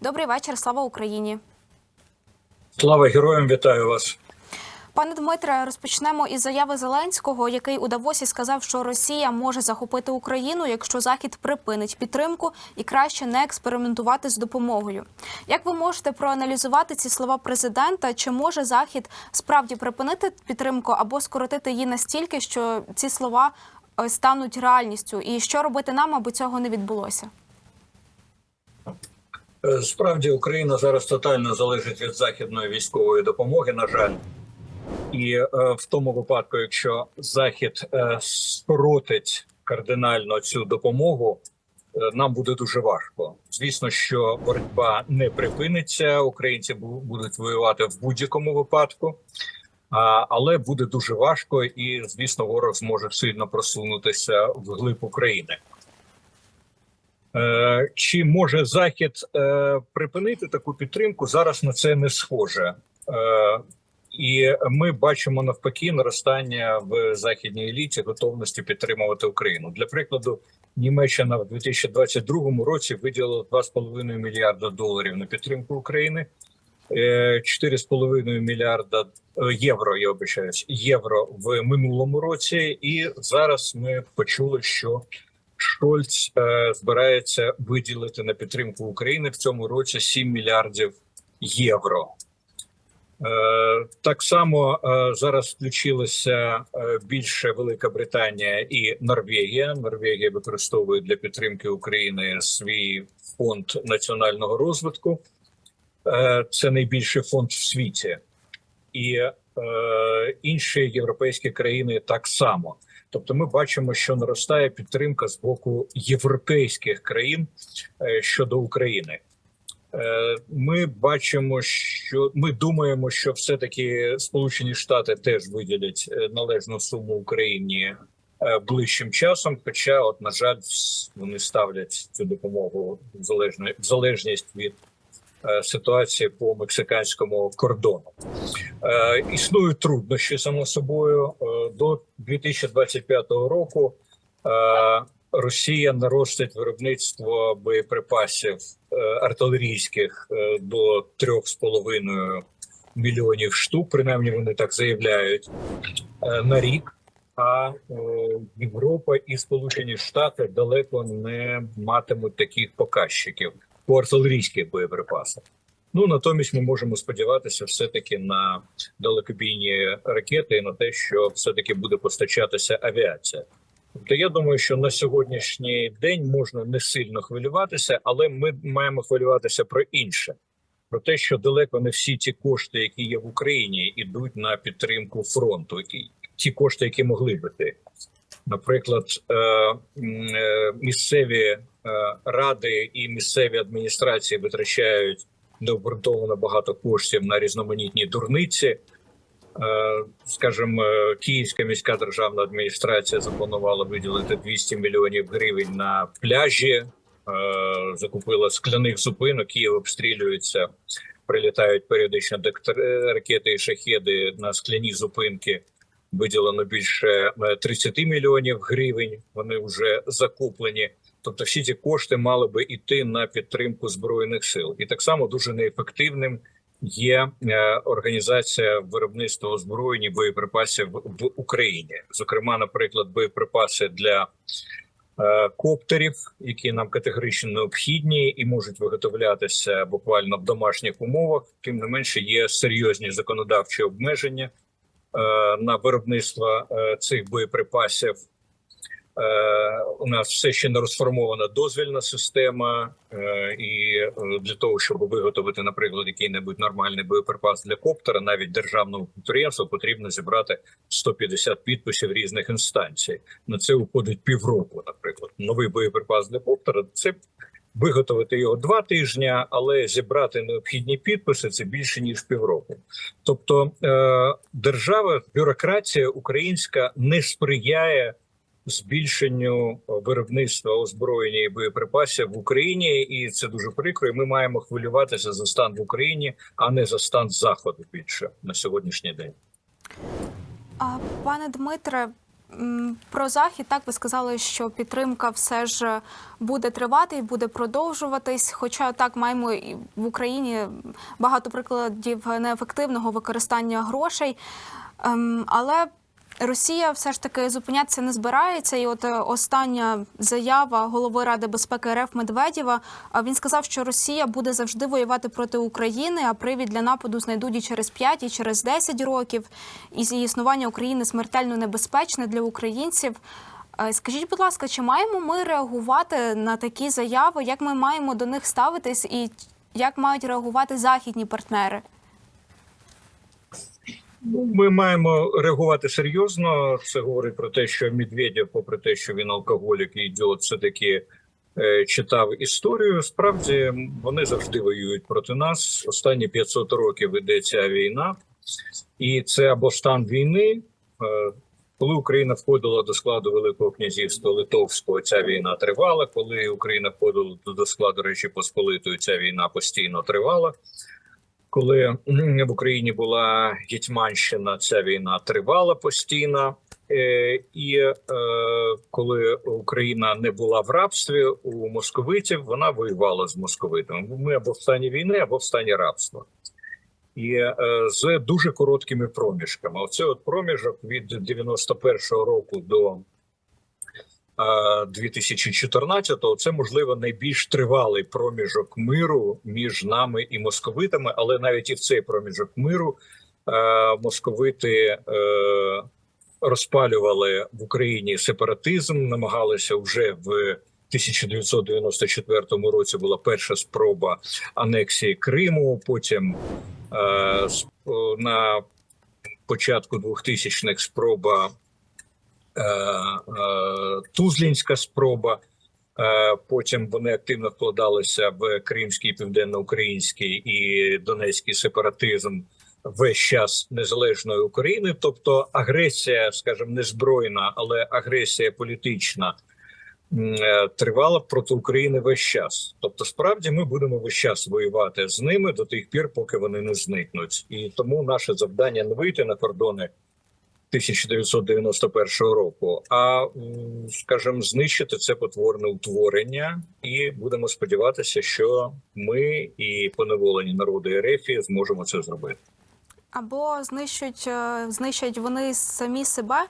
Добрий вечір, слава Україні. Слава героям, вітаю вас. Пане Дмитре, розпочнемо із заяви Зеленського, який у Давосі сказав, що Росія може захопити Україну, якщо Захід припинить підтримку і краще не експериментувати з допомогою. Як ви можете проаналізувати ці слова президента? Чи може Захід справді припинити підтримку або скоротити її настільки, що ці слова е, стануть реальністю? І що робити нам, аби цього не відбулося? Е, Справді Україна зараз тотально залежить від західної військової допомоги. На жаль, і е, в тому випадку, якщо Захід е, скоротить кардинально цю допомогу, е, нам буде дуже важко. Звісно, що боротьба не припиниться. Українці бу- будуть воювати в будь-якому випадку. А, але буде дуже важко, і звісно, ворог зможе сильно просунутися вглиб України. Е, Чи може Захід е, припинити таку підтримку? Зараз на це не схоже. Е, І ми бачимо навпаки наростання в західній еліті готовності підтримувати Україну. Для прикладу, Німеччина в 2022 році виділила 2,5 мільярда доларів на підтримку України. е, 4,5 мільярда євро, я обичаюсь, євро в минулому році, і зараз ми почули, що Шольц е, збирається виділити на підтримку України в цьому році 7 мільярдів євро. Е, так само е, зараз включилася е, більше Велика Британія і Норвегія. Норвегія використовує для підтримки України свій фонд національного розвитку. Е, це найбільший фонд в світі, і е, інші європейські країни так само. Тобто, ми бачимо, що наростає підтримка з боку європейських країн е, щодо України. Е, Ми бачимо, що ми думаємо, що все-таки Сполучені Штати теж виділять е, належну суму Україні ближчим часом. Хоча, от на жаль, вони ставлять цю допомогу в залежність від ситуації по мексиканському кордону. Е, Існують труднощі само собою Е, до 2025 року. е, Росія наростить виробництво боєприпасів е, артилерійських е, до 3,5 мільйонів штук. Принаймні вони так заявляють е, на рік. А е, Європа і Сполучені Штати далеко не матимуть таких показчиків по артилерійських боєприпасах. Ну натомість ми можемо сподіватися все таки на далекобійні ракети і на те, що все таки буде постачатися авіація. Тобто, я думаю, що на сьогоднішній день можна не сильно хвилюватися, але ми маємо хвилюватися про інше: про те, що далеко не всі ті кошти, які є в Україні, ідуть на підтримку фронту, і ті кошти, які могли бути. Наприклад, е, е, місцеві е, ради і місцеві адміністрації витрачають необґрунтовано багато коштів на різноманітні дурниці. Скажімо, Київська міська державна адміністрація запланувала виділити 200 мільйонів гривень на пляжі. Закупила скляних зупинок. Київ обстрілюється, прилітають періодично ракети і шахеди на скляні зупинки. Виділено більше е, 30 мільйонів гривень. Вони вже закуплені. Тобто, всі ці кошти мали би йти на підтримку збройних сил, і так само дуже неефективним є е, організація виробництва озброєнь боєприпасів в, Україні. Зокрема, наприклад, боєприпаси для е, коптерів, які нам категорично необхідні і можуть виготовлятися буквально в домашніх умовах. Тим не менше, є серйозні законодавчі обмеження е, на виробництво е, цих боєприпасів. Е, у нас все ще не розформована дозвільна система, е, і е, для того, щоб виготовити, наприклад, який-небудь нормальний боєприпас для коптера, навіть державному підприємству потрібно зібрати 150 підписів різних інстанцій. На це уходить півроку. Наприклад, новий боєприпас для коптера це виготовити його два тижні, але зібрати необхідні підписи це більше ніж півроку. Тобто е, держава, бюрократія українська не сприяє збільшенню виробництва озброєння і боєприпасів в Україні, і це дуже прикро. І Ми маємо хвилюватися за стан в Україні, а не за стан заходу більше на сьогоднішній день. Пане Дмитре, про захід, так ви сказали, що підтримка все ж буде тривати і буде продовжуватись. Хоча так маємо і в Україні багато прикладів неефективного використання грошей. Ем, Але Росія все ж таки зупинятися не збирається. І от е, остання заява голови Ради безпеки РФ Медведєва. а Він сказав, що Росія буде завжди воювати проти України, а привід для нападу знайдуть і через 5, і через 10 років. І існування України смертельно небезпечне для українців. Скажіть, будь ласка, чи маємо ми реагувати на такі заяви? Як ми маємо до них ставитись, і як мають реагувати західні партнери? Ми маємо реагувати серйозно. Це говорить про те, що Медведєв, попри те, що він алкоголік і ідіот, все таки е, читав історію. Справді вони завжди воюють проти нас. Останні 500 років іде ця війна, і це або стан війни. е, Коли Україна входила до складу Великого князівства Литовського, ця війна тривала. Коли Україна входила до складу Речі Посполитої, ця війна постійно тривала. Коли в Україні була Гетьманщина, ця війна тривала постійно. Е, і е, коли Україна не була в рабстві у московитів, вона воювала з московитами. Ми або в стані війни, або в стані рабства. І е, з дуже короткими проміжками. Оце от проміжок від 91-го року до 2014-го, це можливо найбільш тривалий проміжок миру між нами і московитами, але навіть і в цей проміжок миру е, московити е, розпалювали в Україні сепаратизм, намагалися вже в 1994 році була перша спроба анексії Криму. Потім е, на початку 2000-х спроба е, е, Тузлінська спроба. Е, Потім вони активно вкладалися в кримський, південноукраїнський і донецький сепаратизм весь час незалежної України. Тобто агресія, скажімо, не збройна, але агресія політична е, тривала проти України весь час. Тобто, справді ми будемо весь час воювати з ними до тих пір, поки вони не зникнуть. І тому наше завдання не вийти на кордони 1991 року, а скажімо, знищити це потворне утворення, і будемо сподіватися, що ми і поневолені народи РФ зможемо це зробити. Або знищують, е, знищать вони самі себе.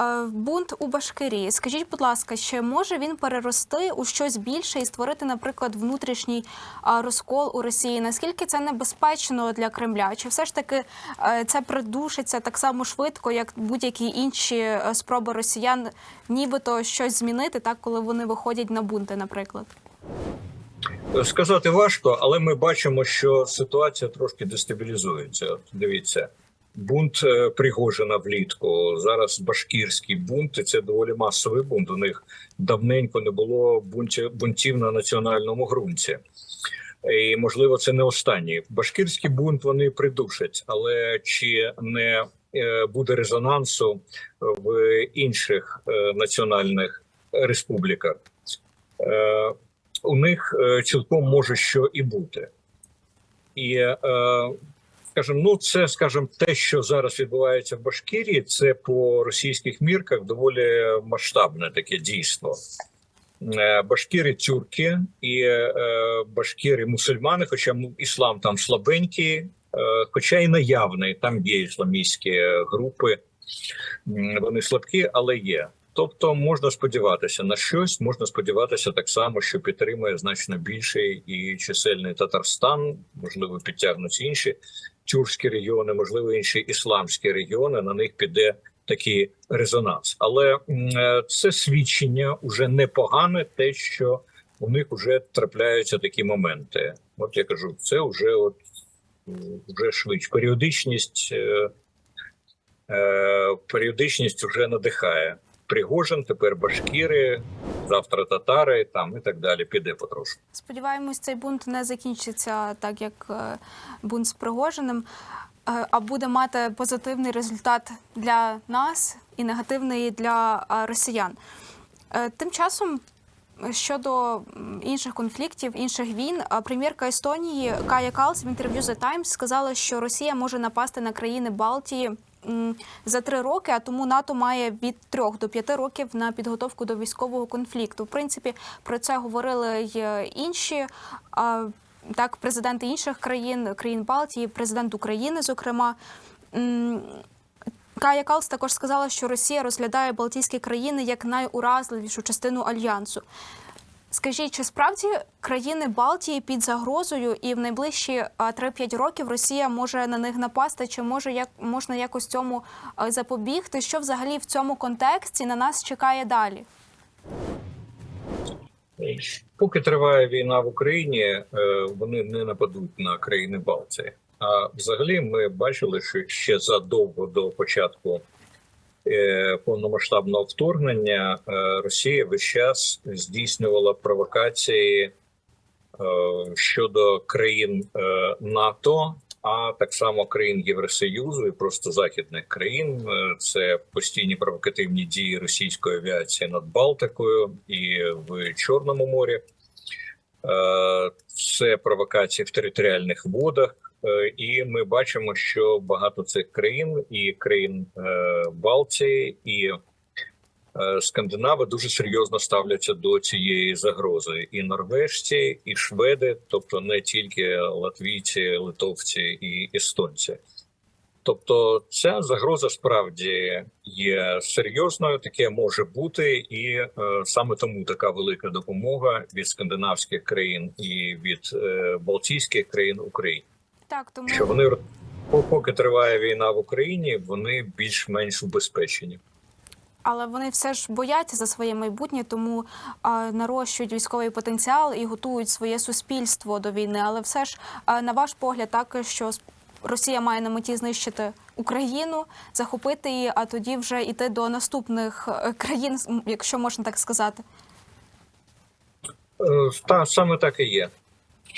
Е, Бунт у Башкирії. Скажіть, будь ласка, чи може він перерости у щось більше і створити, наприклад, внутрішній е, розкол у Росії? Наскільки це небезпечно для Кремля? Чи все ж таки це придушиться так само швидко, як будь-які інші спроби росіян, нібито щось змінити, так коли вони виходять на бунти, наприклад? Сказати важко, але ми бачимо, що ситуація трошки дестабілізується. От дивіться, бунт е, Пригожина влітку. Зараз башкірський бунт, і це доволі масовий бунт. У них давненько не було бунтів, на національному ґрунті. І можливо, це не останній. Башкірський бунт вони придушать, але чи не е, буде резонансу в інших е, національних республіках? У них е, цілком може що і бути. І е, скажімо, ну це скажімо, те, що зараз відбувається в Башкірії, це по російських мірках доволі масштабне таке дійство. Е, Башкіри тюрки і башкіри мусульмани, хоча іслам там слабенький, хоча і наявний, там є ісламістські групи, вони слабкі, але є. Тобто можна сподіватися на щось, можна сподіватися так само, що підтримує значно більший і чисельний Татарстан, можливо, підтягнуться інші тюркські регіони, можливо, інші ісламські регіони. На них піде такий резонанс. Але е, це свідчення уже непогане, те, що у них вже трапляються такі моменти. От я кажу, це вже от вже швидше. Періодичність, е, е, періодичність вже надихає. Пригожин, тепер башкіри, завтра татари, там і так далі. Піде потрошку. Сподіваємось, цей бунт не закінчиться так, як е, бунт з Пригожиним, е, а буде мати позитивний результат для нас і негативний для е, росіян. Тим часом. Щодо інших конфліктів, інших війн, прем'єрка Естонії Кая Калс в інтерв'ю The Times сказала, що Росія може напасти на країни Балтії за три роки, а тому НАТО має від трьох до п'яти років на підготовку до військового конфлікту. В принципі, про це говорили й інші. Так, президенти інших країн, країн Балтії, президент України, зокрема. Кая Калс також сказала, що Росія розглядає Балтійські країни як найуразливішу частину альянсу. Скажіть, чи справді країни Балтії під загрозою, і в найближчі а, 3-5 років Росія може на них напасти? Чи може як можна якось цьому запобігти? Що взагалі в цьому контексті на нас чекає далі? Поки триває війна в Україні, е, вони не нападуть на країни Балтії. А взагалі, ми бачили, що ще задовго до початку повномасштабного вторгнення е, Росія весь час здійснювала провокації е, щодо країн е, НАТО, а так само країн Євросоюзу і просто західних країн. Е, Це постійні провокативні дії російської авіації над Балтикою і в Чорному морі. Е, Це провокації в територіальних водах. Е, І ми бачимо, що багато цих країн і країн е, Балтії і Скандинави дуже серйозно ставляться до цієї загрози. І норвежці, і шведи, тобто не тільки латвійці, литовці і естонці. Тобто, ця загроза справді є серйозною, таке може бути, і е, саме тому така велика допомога від скандинавських країн і від е, Балтійських країн Україні Так, тому що вони поки триває війна в Україні, вони більш-менш убезпечені. але вони все ж бояться за своє майбутнє, тому а, нарощують військовий потенціал і готують своє суспільство до війни. Але все ж, а, на ваш погляд, так що Росія має на меті знищити Україну, захопити її, а тоді вже йти до наступних е, країн, якщо можна так сказати. Е, Та саме так і є.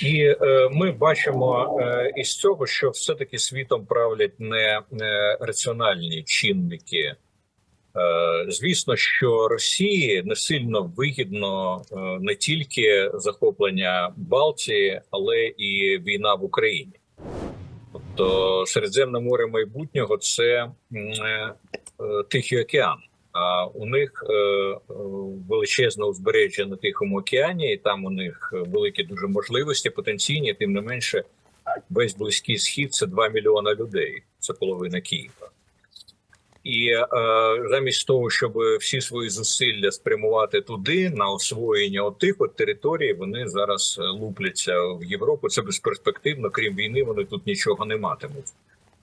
І е, ми бачимо е, із цього, що все-таки світом правлять не, не раціональні чинники. Е, звісно, що Росії не сильно вигідно е, не тільки захоплення Балтії, але і війна в Україні. Тобто Середземне море майбутнього це е, Тихий океан. А у них е, е, величезне узбережжя на Тихому океані, і там у них великі дуже можливості потенційні. Тим не менше, весь близький схід це 2 мільйона людей. Це половина Києва. І е, замість того, щоб всі свої зусилля спрямувати туди на освоєння отих от територій, вони зараз е, лупляться в Європу. Це безперспективно. Крім війни, вони тут нічого не матимуть.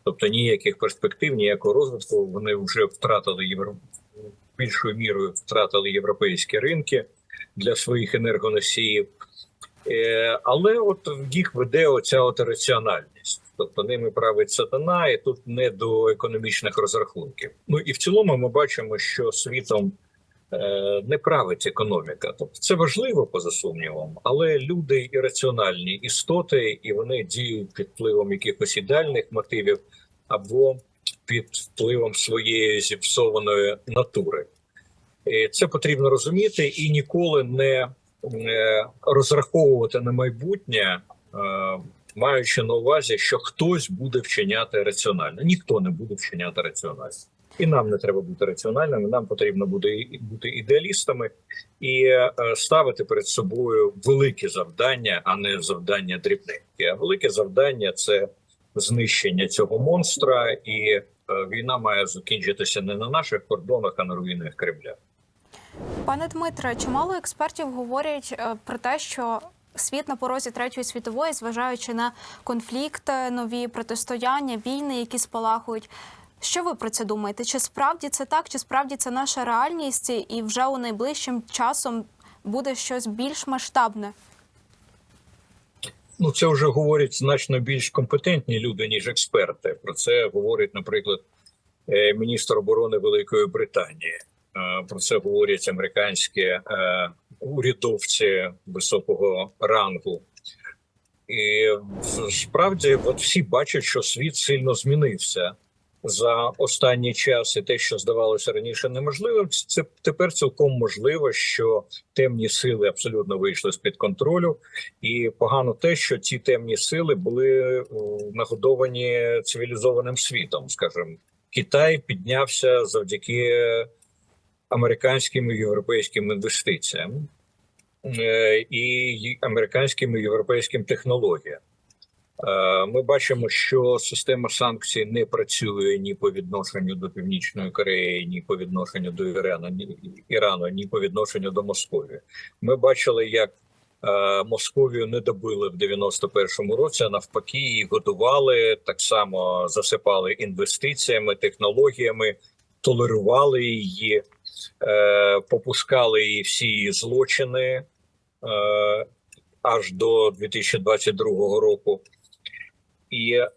Тобто ніяких перспектив, ніякого розвитку. Вони вже втратили євро... більшою мірою втратили європейські ринки для своїх енергоносіїв. Е, але от їх веде оця от раціональність. Тобто ними править сатана, і тут не до економічних розрахунків. Ну і в цілому ми бачимо, що світом е, не править економіка. Тобто це важливо поза сумнівом, але люди ірраціональні істоти, і вони діють під впливом якихось ідеальних мотивів або під впливом своєї зіпсованої натури. І це потрібно розуміти і ніколи не е, розраховувати на майбутнє, е, маючи на увазі, що хтось буде вчиняти раціонально. Ніхто не буде вчиняти раціонально. І нам не треба бути раціональними. Нам потрібно буде бути ідеалістами і е, ставити перед собою великі завдання, а не завдання дрібненькі. А велике завдання це знищення цього монстра, і е, війна має закінчитися не на наших кордонах, а на руїнах Кремля. Пане Дмитре, чимало експертів говорять е, про те, що світ на порозі третьої світової, зважаючи на конфлікти, нові протистояння, війни, які спалахують. Що ви про це думаєте? Чи справді це так? Чи справді це наша реальність, і вже у найближчим часом буде щось більш масштабне? Ну, це вже говорять значно більш компетентні люди, ніж експерти. Про це говорить, наприклад, е, міністр оборони Великої Британії. Е, Про це говорять американські е, урядовці високого рангу. І справді, от всі бачать, що світ сильно змінився за останній час, і те, що здавалося раніше неможливим, це тепер цілком можливо, що темні сили абсолютно вийшли з під контролю. І погано те, що ці темні сили були нагодовані цивілізованим світом, скажімо, Китай піднявся завдяки американським і європейським інвестиціям е, і американським і європейським технологіям. Е, Ми бачимо, що система санкцій не працює ні по відношенню до Північної Кореї, ні по відношенню до Ірану, ні Ірану, ні по відношенню до Московії. Ми бачили, як е, Московію не добили в 91-му році, а навпаки, її годували так само засипали інвестиціями, технологіями, толерували її, е, попускали її всі її злочини е, аж до 2022 року. І е,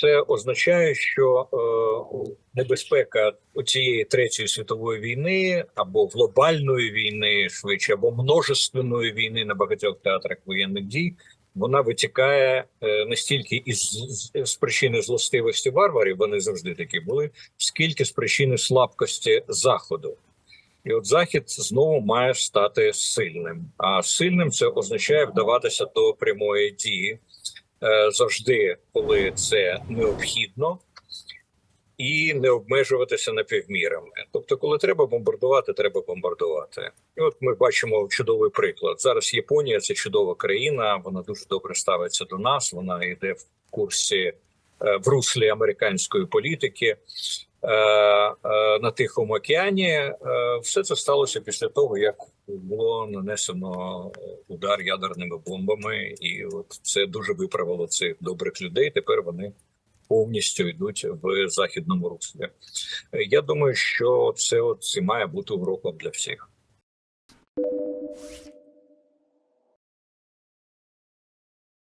це означає, що е, небезпека цієї третьої світової війни або глобальної війни, швидше, або множественної війни на багатьох театрах воєнних дій, вона витікає е, не стільки із з причини злостивості варварів, вони завжди такі були, скільки з причини слабкості заходу. І от захід знову має стати сильним. А сильним це означає вдаватися до прямої дії е, завжди, коли це необхідно, і не обмежуватися напівмірами. Тобто, коли треба бомбардувати, треба бомбардувати. І от ми бачимо чудовий приклад. Зараз Японія це чудова країна. Вона дуже добре ставиться до нас. Вона йде в курсі е, в руслі американської політики. Е, е, на Тихому океані Е, все це сталося після того, як було нанесено удар ядерними бомбами, і от це дуже виправило цих добрих людей. Тепер вони повністю йдуть в західному руслі. Я думаю, що це от і має бути уроком для всіх.